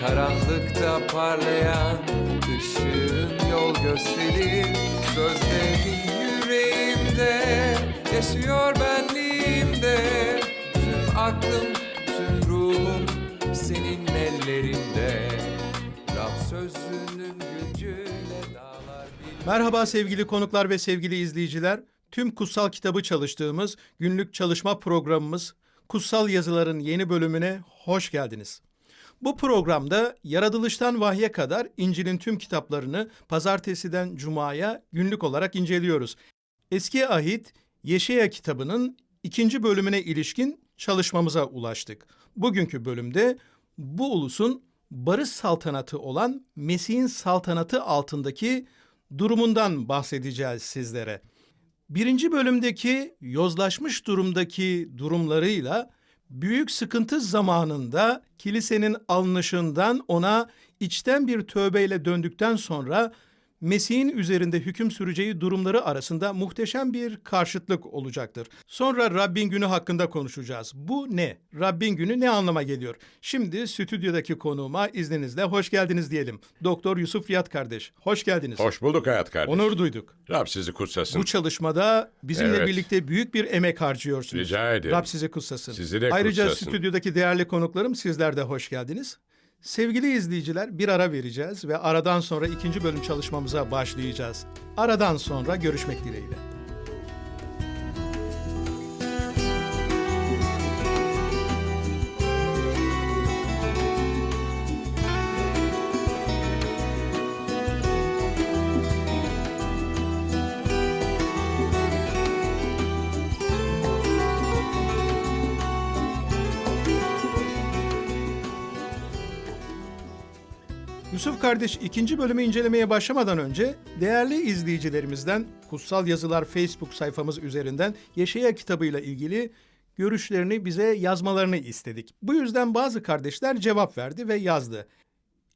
Karanlıkta parlayan ışığın yol gösterir Sözlerin yüreğimde yaşıyor benliğimde Tüm aklım, tüm ruhum senin ellerinde Rab sözünün gücüyle dağlar bir Merhaba sevgili konuklar ve sevgili izleyiciler. Tüm kutsal kitabı çalıştığımız günlük çalışma programımız Kutsal Yazıların yeni bölümüne hoş geldiniz. Bu programda yaratılıştan vahye kadar İncil'in tüm kitaplarını pazartesiden cumaya günlük olarak inceliyoruz. Eski Ahit Yeşaya kitabının ikinci bölümüne ilişkin çalışmamıza ulaştık. Bugünkü bölümde bu ulusun barış saltanatı olan Mesih'in saltanatı altındaki durumundan bahsedeceğiz sizlere. Birinci bölümdeki yozlaşmış durumdaki durumlarıyla büyük sıkıntı zamanında kilisenin alınışından ona içten bir tövbeyle döndükten sonra Mesih'in üzerinde hüküm süreceği durumları arasında muhteşem bir karşıtlık olacaktır. Sonra Rabbin günü hakkında konuşacağız. Bu ne? Rabbin günü ne anlama geliyor? Şimdi stüdyodaki konuğuma izninizle hoş geldiniz diyelim. Doktor Yusuf Riyad kardeş. Hoş geldiniz. Hoş bulduk hayat kardeş. Onur duyduk. Rab sizi kutsasın. Bu çalışmada bizimle Evet. birlikte büyük bir emek harcıyorsunuz. Rica ederim. Rab sizi kutsasın. Sizi de Ayrıca kutsasın. stüdyodaki değerli konuklarım sizler de hoş geldiniz. Sevgili izleyiciler bir ara vereceğiz ve aradan sonra ikinci bölüm çalışmamıza başlayacağız. Aradan sonra görüşmek dileğiyle. Kardeş ikinci bölümü incelemeye başlamadan önce değerli izleyicilerimizden Kutsal Yazılar Facebook sayfamız üzerinden Yeşaya kitabıyla ilgili görüşlerini bize yazmalarını istedik. Bu yüzden bazı kardeşler cevap verdi ve yazdı.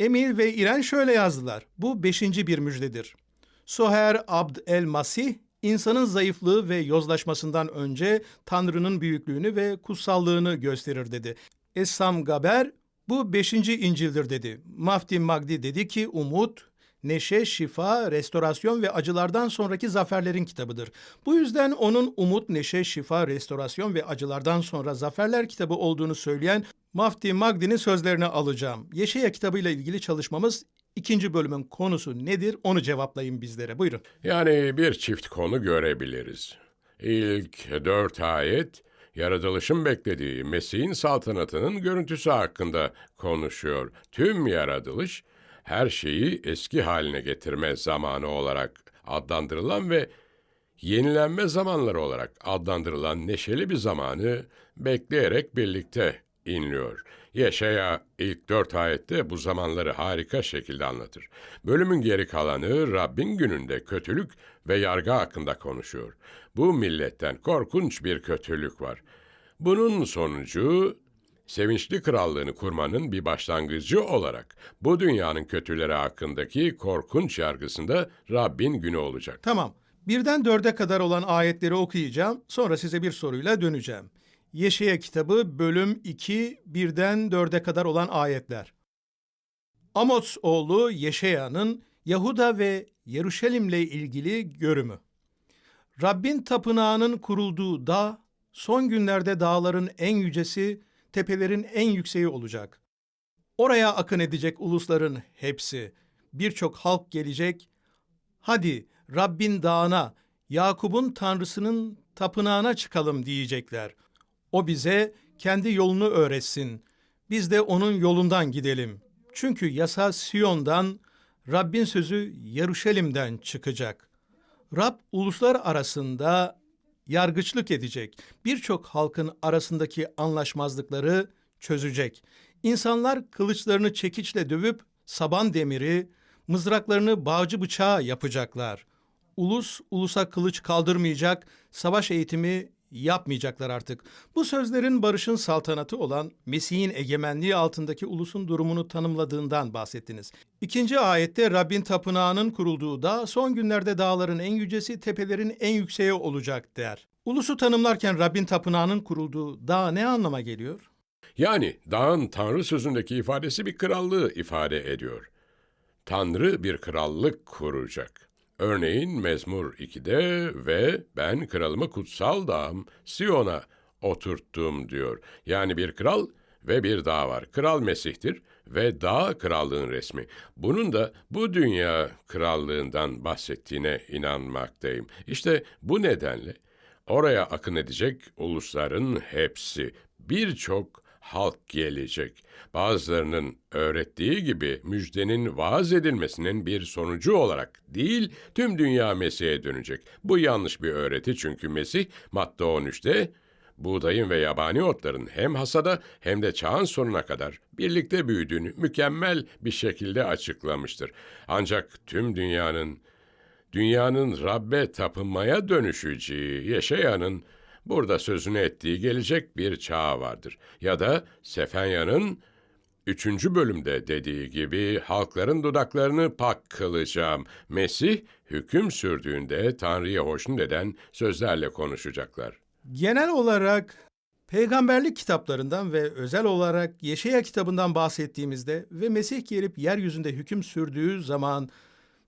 Emil ve İren şöyle yazdılar. Bu beşinci bir müjdedir. Soher Abd el Masih, insanın zayıflığı ve yozlaşmasından önce Tanrı'nın büyüklüğünü ve kutsallığını gösterir dedi. Essam Gaber, bu beşinci İncil'dir dedi. Mafti Magdi dedi ki umut, neşe, şifa, restorasyon ve acılardan sonraki zaferlerin kitabıdır. Bu yüzden onun umut, neşe, şifa, restorasyon ve acılardan sonra zaferler kitabı olduğunu söyleyen Mafti Magdi'nin sözlerini alacağım. Yeşaya kitabıyla ilgili çalışmamız ikinci bölümün konusu nedir onu cevaplayın bizlere. Buyurun. Yani bir çift konu görebiliriz. İlk dört ayet, yaratılışın beklediği Mesih'in saltanatının görüntüsü hakkında konuşuyor. Tüm yaratılış, her şeyi eski haline getirme zamanı olarak adlandırılan ve yenilenme zamanları olarak adlandırılan neşeli bir zamanı bekleyerek birlikte inliyor. Yeşaya ilk dört ayette bu zamanları harika şekilde anlatır. Bölümün geri kalanı Rabbin gününde kötülük ve yargı hakkında konuşuyor. Bu milletten korkunç bir kötülük var. Bunun sonucu sevinçli krallığını kurmanın bir başlangıcı olarak bu dünyanın kötüleri hakkındaki korkunç yargısında Rabbin günü olacak. Tamam. Birden dörde kadar olan ayetleri okuyacağım. Sonra size bir soruyla döneceğim. Yeşaya kitabı bölüm 2 birden dörde kadar olan ayetler. Amos oğlu Yeşaya'nın Yahuda ve Yeruşalim'le ilgili görümü. Rabbin tapınağının kurulduğu dağ, son günlerde dağların en yücesi, tepelerin en yükseği olacak. Oraya akın edecek ulusların hepsi. Birçok halk gelecek. Hadi Rabbin dağına, Yakup'un tanrısının tapınağına çıkalım diyecekler. O bize kendi yolunu öğretsin. Biz de onun yolundan gidelim. Çünkü yasa Siyon'dan, Rabbin sözü Yeruşalim'den çıkacak. Rab uluslar arasında yargıçlık edecek. Birçok halkın arasındaki anlaşmazlıkları çözecek. İnsanlar kılıçlarını çekiçle dövüp saban demiri, Mızraklarını bağcı bıçağı yapacaklar. Ulus ulusa kılıç kaldırmayacak, savaş eğitimi yapmayacaklar artık. Bu sözlerin barışın saltanatı olan Mesih'in egemenliği altındaki ulusun durumunu tanımladığından bahsettiniz. İkinci ayette Rabbin tapınağının kurulduğu dağ son günlerde dağların en yücesi tepelerin en yükseği olacak der. Ulusu tanımlarken Rabbin tapınağının kurulduğu dağ ne anlama geliyor? Yani dağın Tanrı sözündeki ifadesi bir krallığı ifade ediyor. Tanrı bir krallık kuracak. Örneğin Mezmur 2'de ve ben kralımı kutsal dağım Siyon'a oturttum diyor. Yani bir kral ve bir dağ var. Kral Mesih'tir ve dağ krallığın resmi. Bunun da bu dünya krallığından bahsettiğine inanmaktayım. İşte bu nedenle oraya akın edecek ulusların hepsi birçok halk gelecek. Bazılarının öğrettiği gibi müjdenin vaaz edilmesinin bir sonucu olarak değil, tüm dünya Mesih'e dönecek. Bu yanlış bir öğreti çünkü Mesih Matta 13'te buğdayın ve yabani otların hem hasada hem de çağın sonuna kadar birlikte büyüdüğünü mükemmel bir şekilde açıklamıştır. Ancak tüm dünyanın dünyanın Rabbe tapınmaya dönüşeceği Yeşaya'nın burada sözünü ettiği gelecek bir çağ vardır. Ya da Sefenya'nın üçüncü bölümde dediği gibi halkların dudaklarını pak kılacağım. Mesih hüküm sürdüğünde Tanrı'ya hoşnut eden sözlerle konuşacaklar. Genel olarak peygamberlik kitaplarından ve özel olarak Yeşaya kitabından bahsettiğimizde ve Mesih gelip yeryüzünde hüküm sürdüğü zaman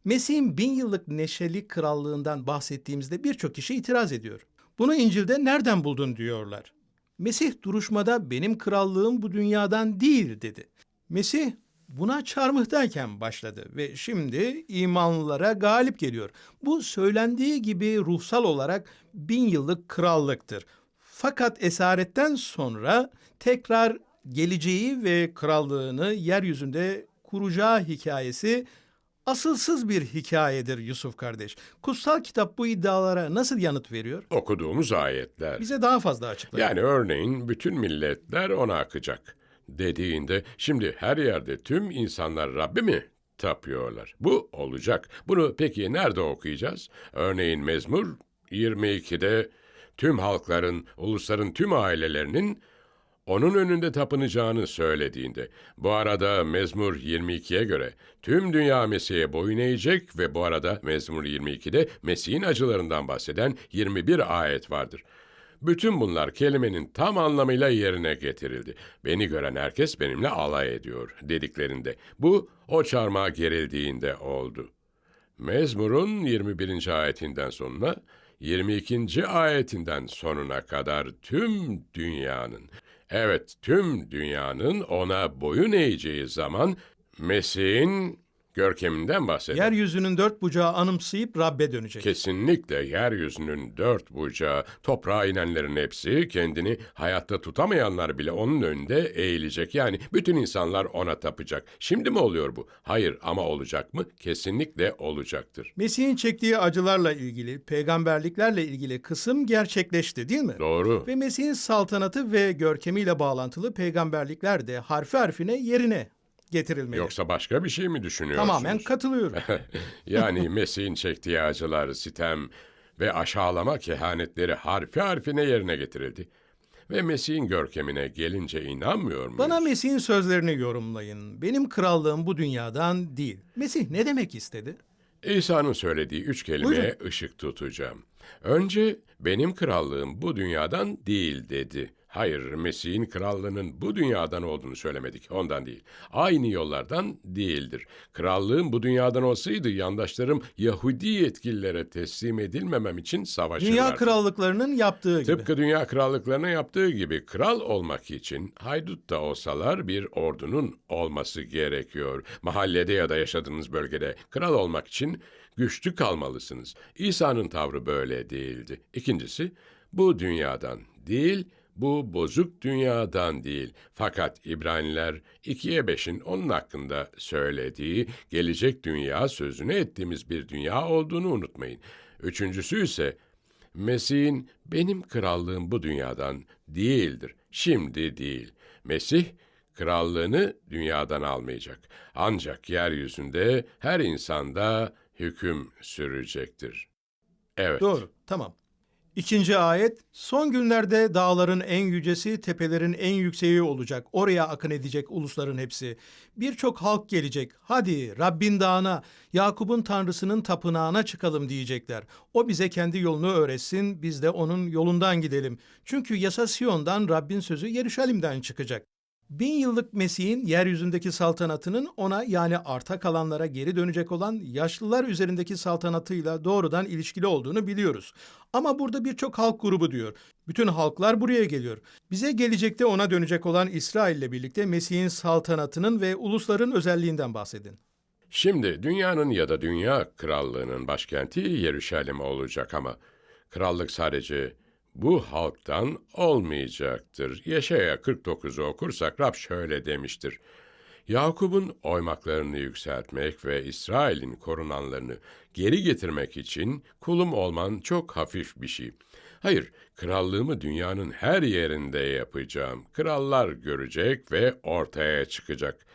Mesih'in bin yıllık neşeli krallığından bahsettiğimizde birçok kişi itiraz ediyor. Bunu İncil'de nereden buldun diyorlar. Mesih duruşmada benim krallığım bu dünyadan değil dedi. Mesih buna çarmıhtayken başladı ve şimdi imanlılara galip geliyor. Bu söylendiği gibi ruhsal olarak bin yıllık krallıktır. Fakat esaretten sonra tekrar geleceği ve krallığını yeryüzünde kuracağı hikayesi asılsız bir hikayedir Yusuf kardeş. Kutsal kitap bu iddialara nasıl yanıt veriyor? Okuduğumuz ayetler. Bize daha fazla açıklayın. Yani örneğin bütün milletler ona akacak dediğinde şimdi her yerde tüm insanlar Rabbi mi tapıyorlar? Bu olacak. Bunu peki nerede okuyacağız? Örneğin Mezmur 22'de tüm halkların, ulusların tüm ailelerinin onun önünde tapınacağını söylediğinde, bu arada Mezmur 22'ye göre tüm dünya Mesih'e boyun eğecek ve bu arada Mezmur 22'de Mesih'in acılarından bahseden 21 ayet vardır. Bütün bunlar kelimenin tam anlamıyla yerine getirildi. Beni gören herkes benimle alay ediyor dediklerinde. Bu o çarmıha gerildiğinde oldu. Mezmur'un 21. ayetinden sonuna 22. ayetinden sonuna kadar tüm dünyanın, evet tüm dünyanın ona boyun eğeceği zaman Mesih'in görkeminden bahseder. Yeryüzünün dört bucağı anımsayıp Rabbe dönecek. Kesinlikle yeryüzünün dört bucağı, toprağa inenlerin hepsi kendini hayatta tutamayanlar bile onun önünde eğilecek. Yani bütün insanlar ona tapacak. Şimdi mi oluyor bu? Hayır ama olacak mı? Kesinlikle olacaktır. Mesih'in çektiği acılarla ilgili, peygamberliklerle ilgili kısım gerçekleşti değil mi? Doğru. Ve Mesih'in saltanatı ve görkemiyle bağlantılı peygamberlikler de harfi harfine yerine getirilmeli. Yoksa başka bir şey mi düşünüyorsunuz? Tamamen katılıyorum. yani Mesih'in çektiği acılar, sitem ve aşağılama kehanetleri harfi harfine yerine getirildi. Ve Mesih'in görkemine gelince inanmıyor muyuz? Bana Mesih'in sözlerini yorumlayın. Benim krallığım bu dünyadan değil. Mesih ne demek istedi? İsa'nın söylediği üç kelimeye ışık tutacağım. Önce benim krallığım bu dünyadan değil dedi. Hayır, Mesih'in krallığının bu dünyadan olduğunu söylemedik, ondan değil. Aynı yollardan değildir. Krallığım bu dünyadan olsaydı yandaşlarım Yahudi yetkililere teslim edilmemem için savaşırlardı. Dünya krallıklarının yaptığı gibi. Tıpkı dünya krallıklarına yaptığı gibi kral olmak için haydut da olsalar bir ordunun olması gerekiyor. Mahallede ya da yaşadığınız bölgede kral olmak için güçlü kalmalısınız. İsa'nın tavrı böyle değildi. İkincisi bu dünyadan değil bu bozuk dünyadan değil. Fakat İbraniler 2'ye 5'in onun hakkında söylediği gelecek dünya sözünü ettiğimiz bir dünya olduğunu unutmayın. Üçüncüsü ise Mesih'in benim krallığım bu dünyadan değildir. Şimdi değil. Mesih krallığını dünyadan almayacak. Ancak yeryüzünde her insanda hüküm sürecektir. Evet. Doğru, tamam. İkinci ayet, son günlerde dağların en yücesi, tepelerin en yükseği olacak. Oraya akın edecek ulusların hepsi. Birçok halk gelecek. Hadi Rabbin dağına, Yakup'un tanrısının tapınağına çıkalım diyecekler. O bize kendi yolunu öğretsin, biz de onun yolundan gidelim. Çünkü yasa Siyon'dan, Rabbin sözü Yeruşalim'den çıkacak. Bin yıllık Mesih'in yeryüzündeki saltanatının ona yani arta kalanlara geri dönecek olan yaşlılar üzerindeki saltanatıyla doğrudan ilişkili olduğunu biliyoruz. Ama burada birçok halk grubu diyor. Bütün halklar buraya geliyor. Bize gelecekte ona dönecek olan İsrail ile birlikte Mesih'in saltanatının ve ulusların özelliğinden bahsedin. Şimdi dünyanın ya da dünya krallığının başkenti Yeruşalim olacak ama krallık sadece bu halktan olmayacaktır. Yaşaya 49'u okursak Rab şöyle demiştir. Yakup'un oymaklarını yükseltmek ve İsrail'in korunanlarını geri getirmek için kulum olman çok hafif bir şey. Hayır, krallığımı dünyanın her yerinde yapacağım. Krallar görecek ve ortaya çıkacak.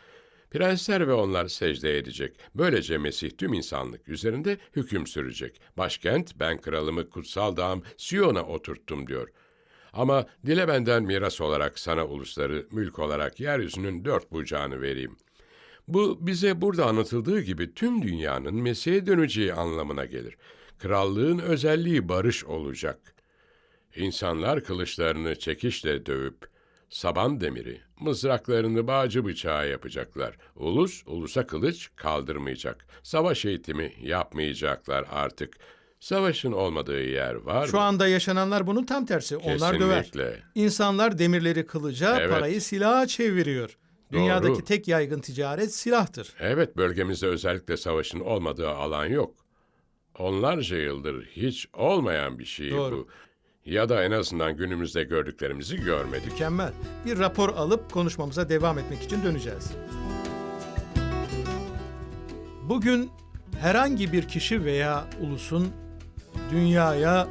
Prensler ve onlar secde edecek. Böylece Mesih tüm insanlık üzerinde hüküm sürecek. Başkent ben kralımı kutsal dağım Siyon'a oturttum diyor. Ama dile benden miras olarak sana ulusları mülk olarak yeryüzünün dört bucağını vereyim. Bu bize burada anlatıldığı gibi tüm dünyanın Mesih'e döneceği anlamına gelir. Krallığın özelliği barış olacak. İnsanlar kılıçlarını çekişle dövüp saban demiri, mızraklarını bağcı bıçağı yapacaklar. Ulus, ulusa kılıç kaldırmayacak. Savaş eğitimi yapmayacaklar artık. Savaşın olmadığı yer var Şu mı? anda yaşananlar bunun tam tersi. Onlar döver. Kesinlikle. İnsanlar demirleri kılıca, Evet. parayı silaha çeviriyor. Dünyadaki Doğru. tek yaygın ticaret silahtır. Evet, bölgemizde özellikle savaşın olmadığı alan yok. Onlarca yıldır hiç olmayan bir şey Doğru. bu. Ya da en azından günümüzde gördüklerimizi görmedik. Mükemmel. Bir rapor alıp konuşmamıza devam etmek için döneceğiz. Bugün herhangi bir kişi veya ulusun dünyaya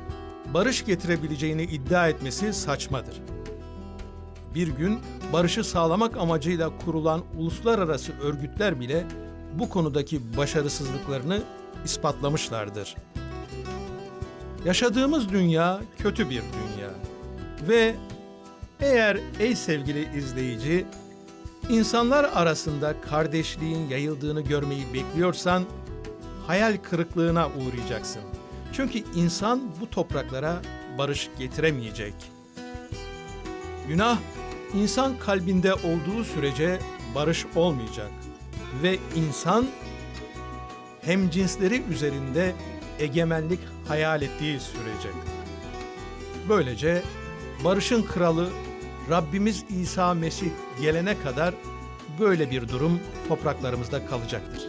barış getirebileceğini iddia etmesi saçmadır. Bir gün barışı sağlamak amacıyla kurulan uluslararası örgütler bile bu konudaki başarısızlıklarını ispatlamışlardır. Yaşadığımız dünya kötü bir dünya. Ve eğer ey sevgili izleyici, insanlar arasında kardeşliğin yayıldığını görmeyi bekliyorsan, hayal kırıklığına uğrayacaksın. Çünkü insan bu topraklara barış getiremeyecek. Günah, insan kalbinde olduğu sürece barış olmayacak. Ve insan, hemcinsleri üzerinde egemenlik hayal ettiği sürece. Böylece barışın kralı Rabbimiz İsa Mesih gelene kadar böyle bir durum topraklarımızda kalacaktır.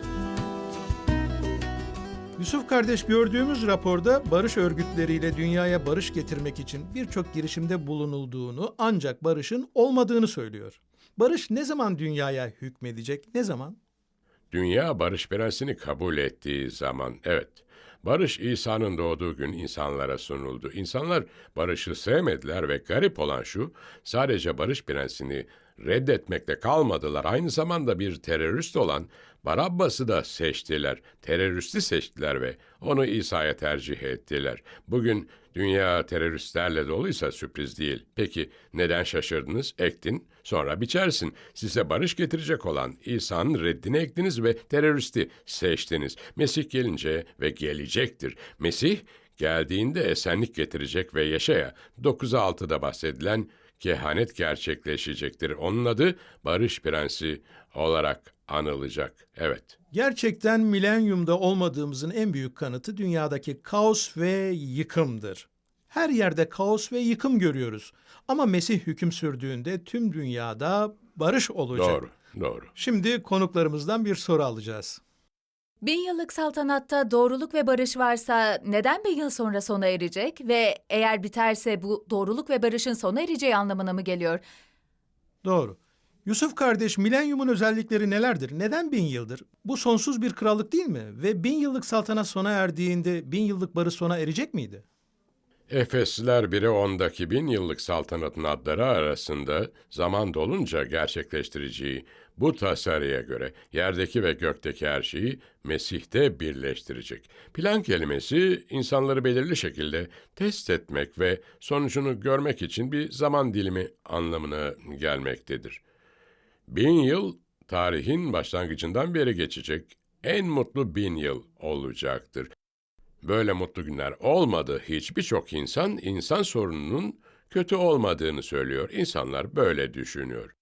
Yusuf kardeş gördüğümüz raporda barış örgütleriyle dünyaya barış getirmek için birçok girişimde bulunulduğunu ancak barışın olmadığını söylüyor. Barış ne zaman dünyaya hükmedecek? Ne zaman? Dünya barış prensini kabul ettiği zaman, evet. Barış İsa'nın doğduğu gün insanlara sunuldu. İnsanlar barışı sevmediler ve garip olan şu, sadece barış prensini reddetmekle kalmadılar. Aynı zamanda bir terörist olan Barabbas'ı da seçtiler. Teröristi seçtiler ve onu İsa'ya tercih ettiler. Bugün dünya teröristlerle doluysa sürpriz değil. Peki neden şaşırdınız? Ektin, sonra biçersin. Size barış getirecek olan İsa'nın reddini ektiniz ve teröristi seçtiniz. Mesih gelince ve gelecektir. Mesih geldiğinde esenlik getirecek ve yaşaya 9'a 6'da bahsedilen kehanet gerçekleşecektir. Onun adı Barış Prensi olarak anılacak. Evet. Gerçekten milenyumda olmadığımızın en büyük kanıtı dünyadaki kaos ve yıkımdır. Her yerde kaos ve yıkım görüyoruz. Ama Mesih hüküm sürdüğünde tüm dünyada barış olacak. Doğru, doğru. Şimdi konuklarımızdan bir soru alacağız. Bin yıllık saltanatta doğruluk ve barış varsa neden bin yıl sonra sona erecek ve eğer biterse bu doğruluk ve barışın sona ereceği anlamına mı geliyor? Doğru. Yusuf kardeş, milenyumun özellikleri nelerdir? Neden bin yıldır? Bu sonsuz bir krallık değil mi? Ve bin yıllık saltanat sona erdiğinde bin yıllık barış sona erecek miydi? Efesliler 1'e 10'daki bin yıllık saltanatın adları arasında zaman dolunca gerçekleştireceği bu tasarıya göre yerdeki ve gökteki her şeyi Mesih'te birleştirecek. Plan kelimesi insanları belirli şekilde test etmek ve sonucunu görmek için bir zaman dilimi anlamına gelmektedir. Bin yıl tarihin başlangıcından beri geçecek en mutlu bin yıl olacaktır. Böyle mutlu günler olmadı. Hiç birçok insan insan sorununun kötü olmadığını söylüyor. İnsanlar böyle düşünüyor.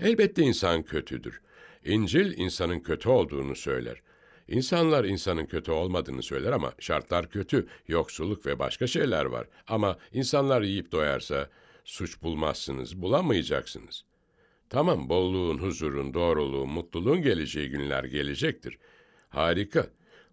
Elbette insan kötüdür. İncil insanın kötü olduğunu söyler. İnsanlar insanın kötü olmadığını söyler ama şartlar kötü, yoksulluk ve başka şeyler var. Ama insanlar yiyip doyarsa suç bulmazsınız, bulamayacaksınız. Tamam, bolluğun, huzurun, doğruluğun, mutluluğun geleceği günler gelecektir. Harika.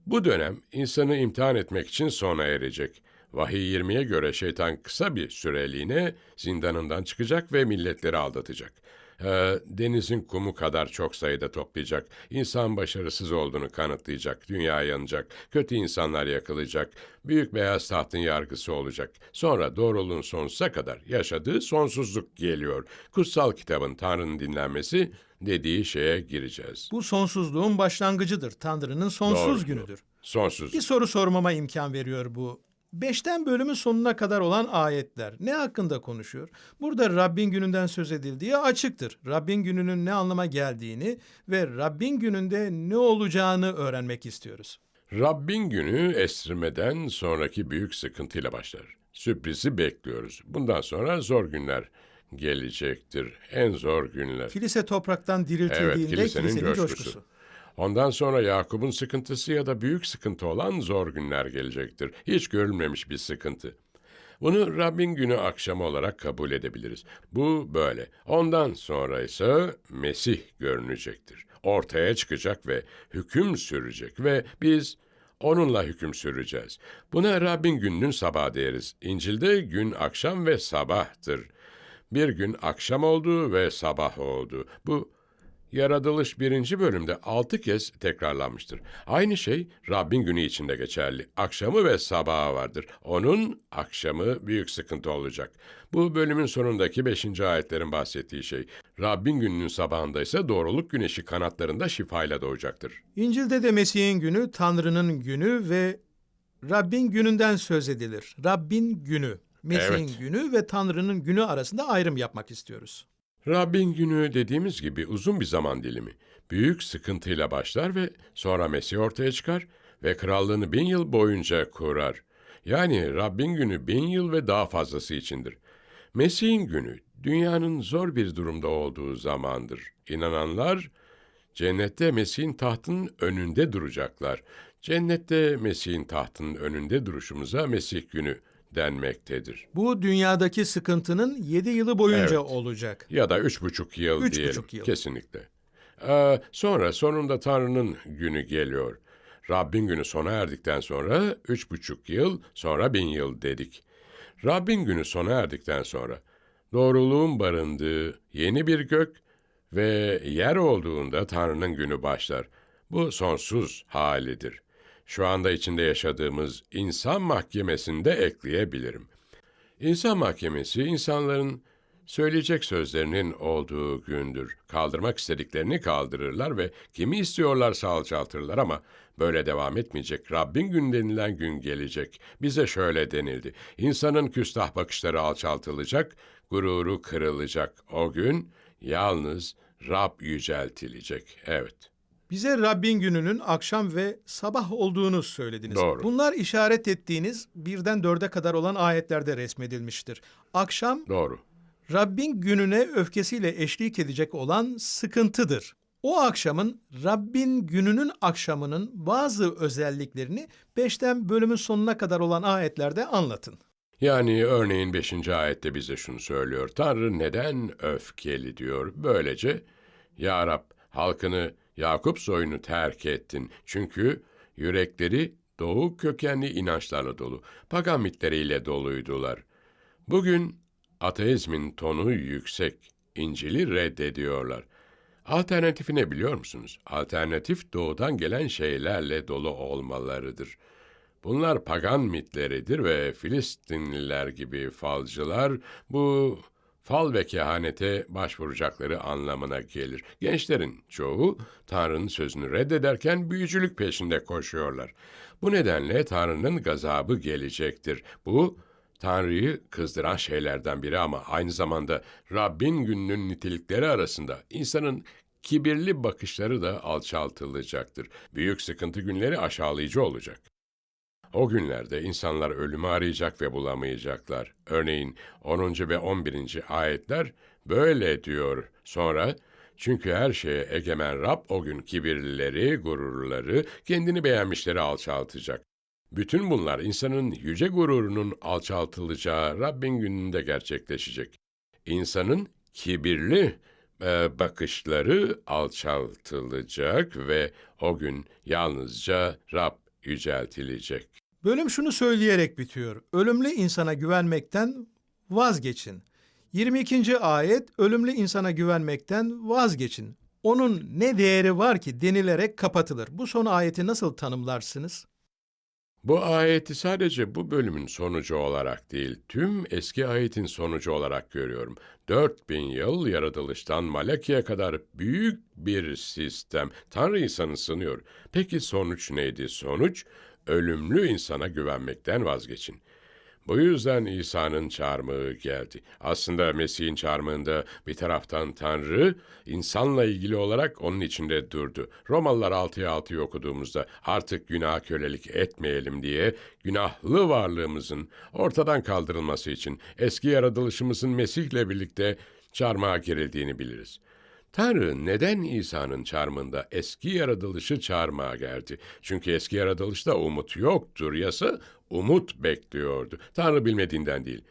Bu dönem insanı imtihan etmek için sona erecek. Vahiy 20'ye göre şeytan kısa bir süreliğine zindanından çıkacak ve milletleri aldatacak. Ee, denizin kumu kadar çok sayıda toplayacak, insan başarısız olduğunu kanıtlayacak, dünya yanacak, kötü insanlar yakılacak, büyük beyaz tahtın yargısı olacak. Sonra doğruluğun sonsuza kadar yaşadığı sonsuzluk geliyor. Kutsal kitabın Tanrı'nın dinlenmesi dediği şeye gireceğiz. Bu sonsuzluğun başlangıcıdır. Tanrı'nın sonsuz Doğru. günüdür. Sonsuz. Bir soru sormama imkan veriyor bu. Beşten bölümün sonuna kadar olan ayetler ne hakkında konuşuyor? Burada Rabbin gününden söz edildiği açıktır. Rabbin gününün ne anlama geldiğini ve Rabbin gününde ne olacağını öğrenmek istiyoruz. Rabbin günü esirmeden sonraki büyük sıkıntıyla başlar. Sürprizi bekliyoruz. Bundan sonra zor günler gelecektir. En zor günler. Kilise topraktan diriltildiğinde Evet, kilisenin kilisenin coşkusu. coşkusu. Ondan sonra Yakup'un sıkıntısı ya da büyük sıkıntı olan zor günler gelecektir. Hiç görülmemiş bir sıkıntı. Bunu Rabbin günü akşamı olarak kabul edebiliriz. Bu böyle. Ondan sonra ise Mesih görünecektir. Ortaya çıkacak ve hüküm sürecek ve biz onunla hüküm süreceğiz. Buna Rabbin gününün sabahı deriz. İncil'de gün akşam ve sabahtır. Bir gün akşam oldu ve sabah oldu. Bu Yaratılış birinci bölümde altı kez tekrarlanmıştır. Aynı şey Rabbin günü içinde geçerli. Akşamı ve sabahı vardır. Onun akşamı büyük sıkıntı olacak. Bu bölümün sonundaki beşinci ayetlerin bahsettiği şey. Rabbin gününün sabahında ise doğruluk güneşi kanatlarında şifayla doğacaktır. İncil'de de Mesih'in günü, Tanrı'nın günü ve Rabbin gününden söz edilir. Rabbin günü, Mesih'in Evet. günü ve Tanrı'nın günü arasında ayrım yapmak istiyoruz. Rabbin günü dediğimiz gibi uzun bir zaman dilimi. Büyük sıkıntıyla başlar ve sonra Mesih ortaya çıkar ve krallığını bin yıl boyunca kurar. Yani Rabbin günü bin yıl ve daha fazlası içindir. Mesih'in günü dünyanın zor bir durumda olduğu zamandır. İnananlar cennette Mesih'in tahtının önünde duracaklar. Cennette Mesih'in tahtının önünde duruşumuza Mesih günü denmektedir. Bu dünyadaki sıkıntının yedi yılı boyunca Evet. olacak. Ya da üç buçuk yıl Üç diyelim. buçuk yıl. Kesinlikle. Ee, sonra sonunda Tanrı'nın günü geliyor. Rabbin günü sona erdikten sonra üç buçuk yıl, sonra bin yıl dedik. Rabbin günü sona erdikten sonra doğruluğun barındığı yeni bir gök ve yer olduğunda Tanrı'nın günü başlar. Bu sonsuz halidir. Şu anda içinde yaşadığımız insan mahkemesinde ekleyebilirim. İnsan mahkemesi insanların söyleyecek sözlerinin olduğu gündür. Kaldırmak istediklerini kaldırırlar ve kimi istiyorlarsa alçaltırlar ama böyle devam etmeyecek. Rabbin gün denilen gün gelecek. Bize şöyle denildi. İnsanın küstah bakışları alçaltılacak, gururu kırılacak. O gün yalnız Rab yüceltilecek. Evet. Bize Rabbin gününün akşam ve sabah olduğunu söylediniz. Doğru. Bunlar işaret ettiğiniz birden dörde kadar olan ayetlerde resmedilmiştir. Akşam Doğru. Rabbin gününe öfkesiyle eşlik edecek olan sıkıntıdır. O akşamın Rabbin gününün akşamının bazı özelliklerini beşten bölümün sonuna kadar olan ayetlerde anlatın. Yani örneğin 5. ayette bize şunu söylüyor. Tanrı neden öfkeli diyor. Böylece Ya Rab halkını Yakup soyunu terk ettin. Çünkü yürekleri doğu kökenli inançlarla dolu. Pagan mitleriyle doluydular. Bugün ateizmin tonu yüksek. İncil'i reddediyorlar. Alternatifi ne biliyor musunuz? Alternatif doğudan gelen şeylerle dolu olmalarıdır. Bunlar pagan mitleridir ve Filistinliler gibi falcılar bu fal ve kehanete başvuracakları anlamına gelir. Gençlerin çoğu Tanrı'nın sözünü reddederken büyücülük peşinde koşuyorlar. Bu nedenle Tanrı'nın gazabı gelecektir. Bu Tanrı'yı kızdıran şeylerden biri ama aynı zamanda Rabbin gününün nitelikleri arasında insanın kibirli bakışları da alçaltılacaktır. Büyük sıkıntı günleri aşağılayıcı olacak. O günlerde insanlar ölümü arayacak ve bulamayacaklar. Örneğin 10. ve 11. ayetler böyle diyor. Sonra çünkü her şeye egemen Rab o gün kibirlileri, gururları, kendini beğenmişleri alçaltacak. Bütün bunlar insanın yüce gururunun alçaltılacağı Rabbin gününde gerçekleşecek. İnsanın kibirli e, bakışları alçaltılacak ve o gün yalnızca Rab yüceltilecek. Bölüm şunu söyleyerek bitiyor. Ölümlü insana güvenmekten vazgeçin. 22. ayet ölümlü insana güvenmekten vazgeçin. Onun ne değeri var ki denilerek kapatılır. Bu son ayeti nasıl tanımlarsınız? Bu ayeti sadece bu bölümün sonucu olarak değil, tüm eski ayetin sonucu olarak görüyorum. 4000 yıl yaratılıştan Malaki'ye kadar büyük bir sistem. Tanrı insanı sınıyor. Peki sonuç neydi? Sonuç, ölümlü insana güvenmekten vazgeçin. Bu yüzden İsa'nın çarmıhı geldi. Aslında Mesih'in çarmıhında bir taraftan Tanrı, insanla ilgili olarak onun içinde durdu. Romalılar 6'ya 6'yı okuduğumuzda artık günah kölelik etmeyelim diye günahlı varlığımızın ortadan kaldırılması için eski yaratılışımızın Mesih'le birlikte çarmıha gerildiğini biliriz. Tanrı neden İsa'nın çarmında eski yaratılışı çarmıha gerdi? Çünkü eski yaratılışta umut yoktur. Yasa umut bekliyordu. Tanrı bilmediğinden değil.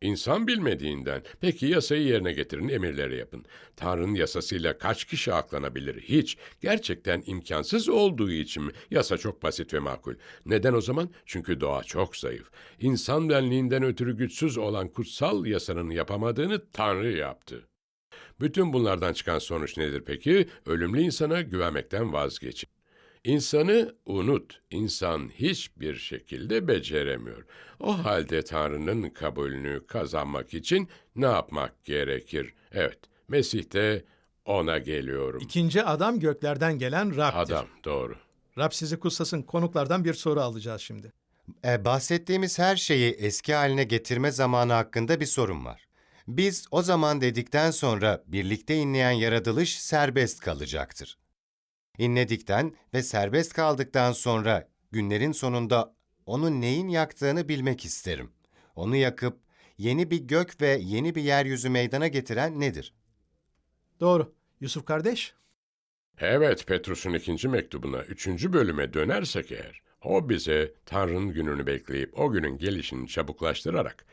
İnsan bilmediğinden. Peki yasayı yerine getirin, emirleri yapın. Tanrı'nın yasasıyla kaç kişi aklanabilir? Hiç. Gerçekten imkansız olduğu için mi? Yasa çok basit ve makul. Neden o zaman? Çünkü doğa çok zayıf. İnsan benliğinden ötürü güçsüz olan kutsal yasanın yapamadığını Tanrı yaptı. Bütün bunlardan çıkan sonuç nedir peki? Ölümlü insana güvenmekten vazgeçin. İnsanı unut. İnsan hiçbir şekilde beceremiyor. O halde Tanrı'nın kabulünü kazanmak için ne yapmak gerekir? Evet, Mesih'te ona geliyorum. İkinci adam göklerden gelen Rab'dir. Adam, doğru. Rab sizi kutsasın. Konuklardan bir soru alacağız şimdi. E, bahsettiğimiz her şeyi eski haline getirme zamanı hakkında bir sorun var. Biz o zaman dedikten sonra birlikte inleyen yaratılış serbest kalacaktır. İnledikten ve serbest kaldıktan sonra günlerin sonunda onu neyin yaktığını bilmek isterim. Onu yakıp yeni bir gök ve yeni bir yeryüzü meydana getiren nedir? Doğru. Yusuf kardeş? Evet, Petrus'un ikinci mektubuna, üçüncü bölüme dönersek eğer, o bize Tanrı'nın gününü bekleyip o günün gelişini çabuklaştırarak,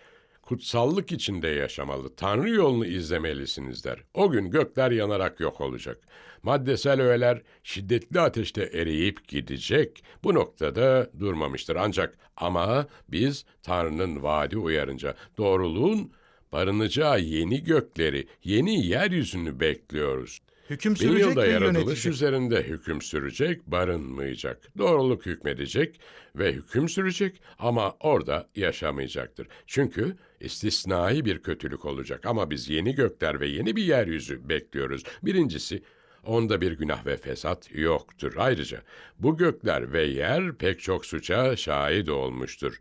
kutsallık içinde yaşamalı, Tanrı yolunu izlemelisiniz der. O gün gökler yanarak yok olacak. Maddesel öğeler şiddetli ateşte eriyip gidecek. Bu noktada durmamıştır ancak ama biz Tanrı'nın vaadi uyarınca doğruluğun barınacağı yeni gökleri, yeni yeryüzünü bekliyoruz. Hüküm Bin sürecek yılda ve yaratılış yönetecek. üzerinde hüküm sürecek, barınmayacak. Doğruluk hükmedecek ve hüküm sürecek ama orada yaşamayacaktır. Çünkü istisnai bir kötülük olacak ama biz yeni gökler ve yeni bir yeryüzü bekliyoruz. Birincisi, onda bir günah ve fesat yoktur. Ayrıca bu gökler ve yer pek çok suça şahit olmuştur.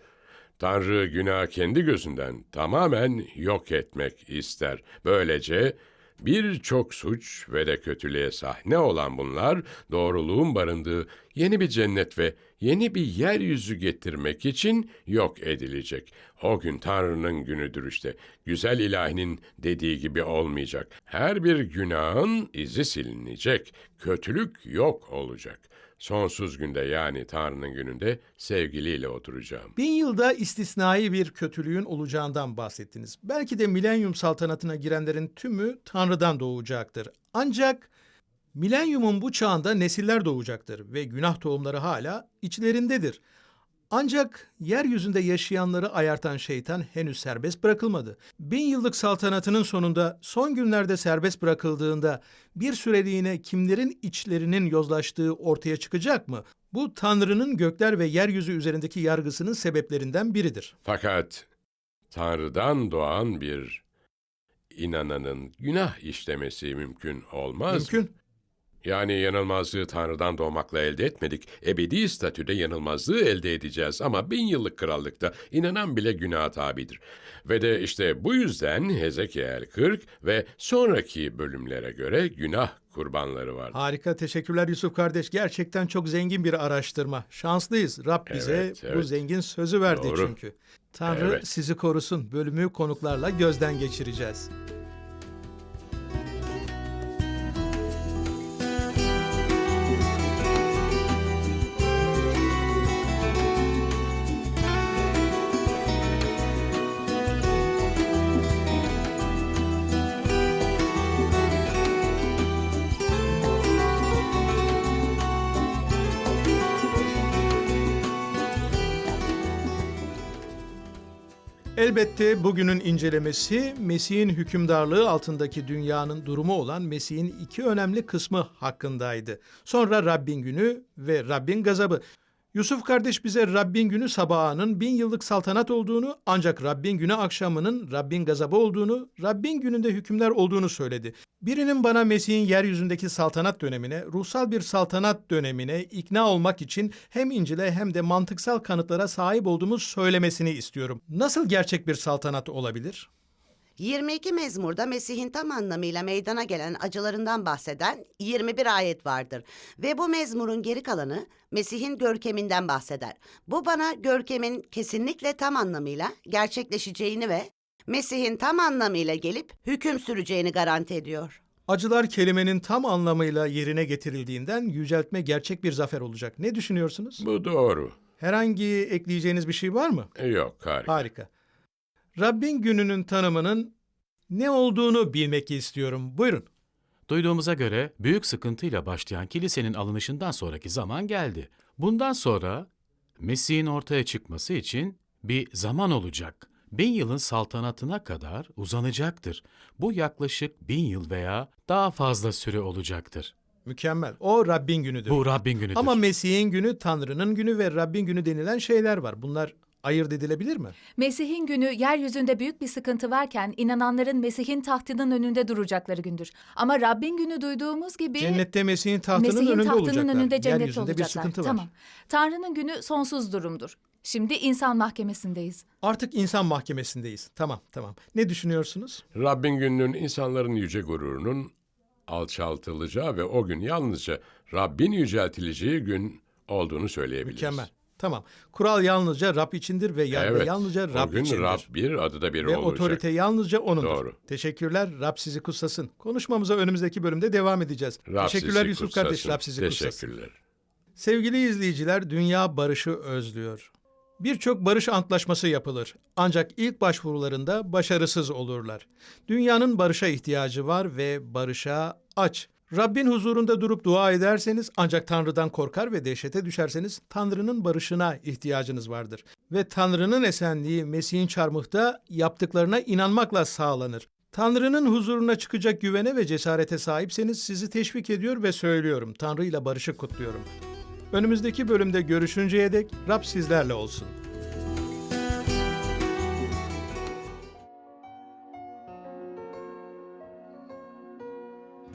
Tanrı günah kendi gözünden tamamen yok etmek ister. Böylece birçok suç ve de kötülüğe sahne olan bunlar doğruluğun barındığı yeni bir cennet ve yeni bir yeryüzü getirmek için yok edilecek. O gün Tanrı'nın günüdür işte. Güzel ilahinin dediği gibi olmayacak. Her bir günahın izi silinecek. Kötülük yok olacak. Sonsuz günde yani Tanrı'nın gününde sevgiliyle oturacağım. Bin yılda istisnai bir kötülüğün olacağından bahsettiniz. Belki de milenyum saltanatına girenlerin tümü Tanrı'dan doğacaktır. Ancak milenyumun bu çağında nesiller doğacaktır ve günah tohumları hala içlerindedir. Ancak yeryüzünde yaşayanları ayartan şeytan henüz serbest bırakılmadı. Bin yıllık saltanatının sonunda son günlerde serbest bırakıldığında bir süreliğine kimlerin içlerinin yozlaştığı ortaya çıkacak mı? Bu Tanrı'nın gökler ve yeryüzü üzerindeki yargısının sebeplerinden biridir. Fakat Tanrı'dan doğan bir inananın günah işlemesi mümkün olmaz mı? Mümkün. Yani yanılmazlığı Tanrı'dan doğmakla elde etmedik. Ebedi statüde yanılmazlığı elde edeceğiz ama bin yıllık krallıkta inanan bile günaha tabidir. Ve de işte bu yüzden Hezekiel 40 ve sonraki bölümlere göre günah kurbanları var. Harika, teşekkürler Yusuf kardeş. Gerçekten çok zengin bir araştırma. Şanslıyız. Rab bize Evet, bu evet. zengin sözü verdi Doğru. çünkü. Tanrı Evet. sizi korusun. Bölümü konuklarla gözden geçireceğiz. Elbette bugünün incelemesi Mesih'in hükümdarlığı altındaki dünyanın durumu olan Mesih'in iki önemli kısmı hakkındaydı. Sonra Rabbin günü ve Rabbin gazabı. Yusuf kardeş bize Rabbin günü sabahının bin yıllık saltanat olduğunu ancak Rabbin günü akşamının Rabbin gazabı olduğunu, Rabbin gününde hükümler olduğunu söyledi. Birinin bana Mesih'in yeryüzündeki saltanat dönemine, ruhsal bir saltanat dönemine ikna olmak için hem İncil'e hem de mantıksal kanıtlara sahip olduğumuz söylemesini istiyorum. Nasıl gerçek bir saltanat olabilir? 22 mezmurda Mesih'in tam anlamıyla meydana gelen acılarından bahseden 21 ayet vardır. Ve bu mezmurun geri kalanı Mesih'in görkeminden bahseder. Bu bana görkemin kesinlikle tam anlamıyla gerçekleşeceğini ve Mesih'in tam anlamıyla gelip hüküm süreceğini garanti ediyor. Acılar kelimenin tam anlamıyla yerine getirildiğinden yüceltme gerçek bir zafer olacak. Ne düşünüyorsunuz? Bu doğru. Herhangi ekleyeceğiniz bir şey var mı? Yok harika. Harika. Rabbin gününün tanımının ne olduğunu bilmek istiyorum. Buyurun. Duyduğumuza göre büyük sıkıntıyla başlayan kilisenin alınışından sonraki zaman geldi. Bundan sonra Mesih'in ortaya çıkması için bir zaman olacak. Bin yılın saltanatına kadar uzanacaktır. Bu yaklaşık bin yıl veya daha fazla süre olacaktır. Mükemmel. O Rabbin günüdür. Bu Rabbin günüdür. Ama Mesih'in günü, Tanrı'nın günü ve Rabbin günü denilen şeyler var. Bunlar ayırt edilebilir mi? Mesih'in günü yeryüzünde büyük bir sıkıntı varken inananların Mesih'in tahtının önünde duracakları gündür. Ama Rabbin günü duyduğumuz gibi Cennette Mesih'in tahtının Mesih'in önünde tahtının olacaklar. önünde cennette Yeryüzünde olacaklar. bir sıkıntı var. Tamam. Tanrı'nın günü sonsuz durumdur. Şimdi insan mahkemesindeyiz. Artık insan mahkemesindeyiz. Tamam, tamam. Ne düşünüyorsunuz? Rabbin gününün insanların yüce gururunun alçaltılacağı ve o gün yalnızca Rabbin yüceltileceği gün olduğunu söyleyebiliriz. Mükemmel. Tamam. Kural yalnızca Rab içindir ve yargı Evet. yalnızca Rab gün içindir. Rab bir, adı da bir ve olacak. otorite yalnızca O'nundur. Doğru. Teşekkürler. Rab sizi kutsasın. Konuşmamıza önümüzdeki bölümde devam edeceğiz. Rab Teşekkürler Yusuf kutsasın. kardeş. Rab sizi kutsasın. Teşekkürler. Sevgili izleyiciler, dünya barışı özlüyor. Birçok barış antlaşması yapılır. Ancak ilk başvurularında başarısız olurlar. Dünyanın barışa ihtiyacı var ve barışa aç. Rabbin huzurunda durup dua ederseniz ancak Tanrı'dan korkar ve dehşete düşerseniz Tanrı'nın barışına ihtiyacınız vardır. Ve Tanrı'nın esenliği Mesih'in çarmıhta yaptıklarına inanmakla sağlanır. Tanrı'nın huzuruna çıkacak güvene ve cesarete sahipseniz sizi teşvik ediyor ve söylüyorum. Tanrı ile barışı kutluyorum. Önümüzdeki bölümde görüşünceye dek Rab sizlerle olsun.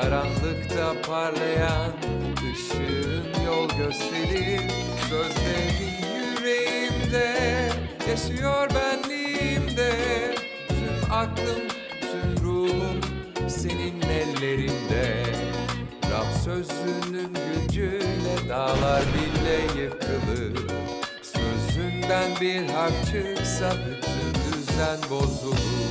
Karanlıkta parlayan ışığın yol gösterir Sözlerin yüreğimde yaşıyor benliğimde. Tüm aklım, tüm ruhum senin ellerinde. Rab sözünün gücüyle dağlar bile yıkılır. Sözünden bir harf çıksa bütün düzen bozulur